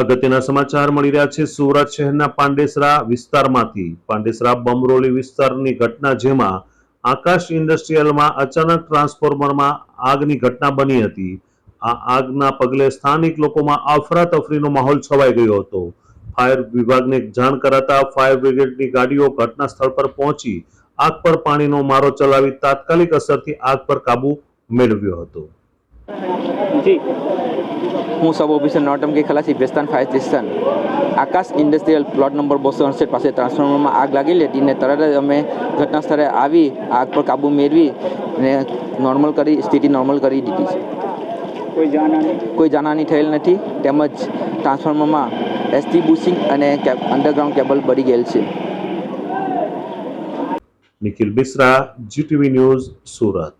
અગત્યના સમાચાર મળી રહ્યા છે. સુરત શહેરના પાંડેસરા વિસ્તારમાંથી. પાંડેસરા બમરોલી વિસ્તારની ઘટના જેમાં આકાશ ઇન્ડસ્ટ્રીયલમાં અચાનક ટ્રાન્સફોર્મરમાં આગની ઘટના બની હતી. આ આગના પગલે સ્થાનિક લોકોમાં અફરાતફરીનો માહોલ છવાઈ ગયો હતો. ફાયર વિભાગને જાણ કરાતા ફાયર બ્રિગેડની ગાડીઓ ઘટના સ્થળ પર પહોંચી આગ પર પાણીનો મારો ચલાવી તાત્કાલિક અસરથી આગ પર કાબુ મેળવ્યો હતો. હું સબ ઓફિસર નોટમકી ખલાસી Bhestan fire station. Akash industrial plot number બસો અડસઠ પાસે ટ્રાન્સફોર્મરમાં આગ લાગી લેતી ને તરત જ અમે ઘટના સ્થળે આવી આગ પર કાબૂ મેળવી ને નોર્મલ કરી સ્થિતિ નોર્મલ કરી દીધી છે. કોઈ જાનહાની? કોઈ જાનહાની થયેલ નથી. તેમજ ટ્રાન્સફોર્મરમાં એસટી બુશિંગ અને અંડરગ્રાઉન્ડ કેબલ બળી ગયેલ છે. Nikhil Mishra GTV news Surat.